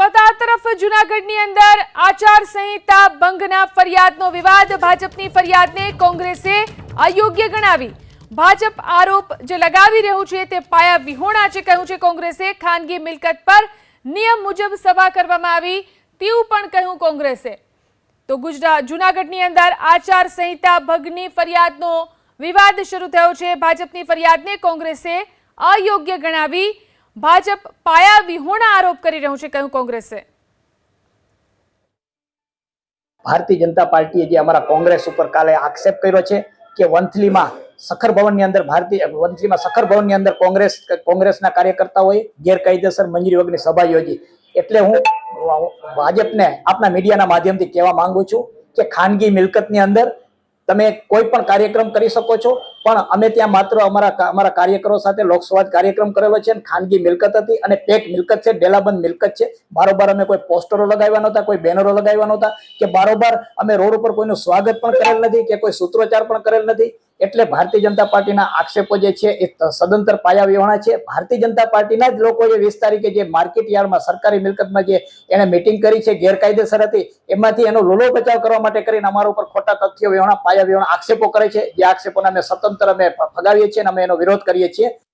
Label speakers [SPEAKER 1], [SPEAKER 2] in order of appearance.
[SPEAKER 1] તો તરફ જુનાગઢની અંદર આચાર ભંગના ફરિયાદનો વિવાદ ભાજપની ફરિયાદને કોંગ્રેસે અયોગ્ય ગણાવી. ભાજપ આરોપ જે લગાવી રહ્યું છે તે પાયા વિહોણા છે કહ્યું છે કોંગ્રેસે. ખાનગી મિલકત પર નિયમ મુજબ સભા કરવામાં આવી તેવું પણ કહ્યું કોંગ્રેસે. તો ગુજરાત જુનાગઢની અંદર આચાર સંહિતા ભંગની ફરિયાદનો વિવાદ શરૂ થયો છે. ભાજપની ફરિયાદને કોંગ્રેસે અયોગ્ય ગણાવી ભાજપ પાયા વિહોણા આરોપ કરી રહ્યું છે, કહ્યું કોંગ્રેસે.
[SPEAKER 2] ભારતીય જનતા પાર્ટીએ જે અમારા કોંગ્રેસ ઉપર કાલે આક્ષેપ કર્યો છે કે વંથલીમાં સખર ભવનની અંદર ભારતીય, વંથલીમાં સખર ભવનની અંદર કોંગ્રેસ, કોંગ્રેસના કાર્યકર્તાઓએ ગેરકાયદેસર મંજૂરી વગરની સભા યોજી. એટલે હું ભાજપને આપના મીડિયાના માધ્યમથી કહેવા માંગુ છું કે ખાનગી મિલકતની અંદર તમે કોઈ પણ કાર્યક્રમ કરી શકો છો પણ અમે ત્યાં માત્ર અમારા અમારા કાર્યકરો સાથે લોકસંવાદ કાર્યક્રમ કરેલો છે ખાનગી મિલકત હતી અને પેક મિલકત છે, ડેલાબંધ મિલકત છે. બારોબાર અમે કોઈ પોસ્ટરો લગાવ્યા નહોતા, કોઈ બેનરો લગાવ્યા નહોતા કે બારોબાર અમે રોડ ઉપર કોઈનું સ્વાગત પણ કરેલ નથી કે કોઈ સૂત્રોચ્ચાર પણ કરેલ નથી. એટલે ભારતીય જનતા પાર્ટીના આક્ષેપો જે છે એ સદંતર પાયા વિહોણા છે. ભારતીય જનતા પાર્ટીના જ લોકોએ વીસ તારીખે જે માર્કેટ યાર્ડમાં સરકારી મિલકતમાં જે એને મિટિંગ કરી છે, ગેરકાયદેસર હતી, એમાંથી એનો લોલો બચાવ કરવા માટે કરીને અમારા ઉપર ખોટા તથ્યો વિહોણા પાયા વિહોણા આક્ષેપો કરે છે. જે આક્ષેપોને અમે સતંતર અમે ફગાવીએ છીએ અને અમે એનો વિરોધ કરીએ છીએ.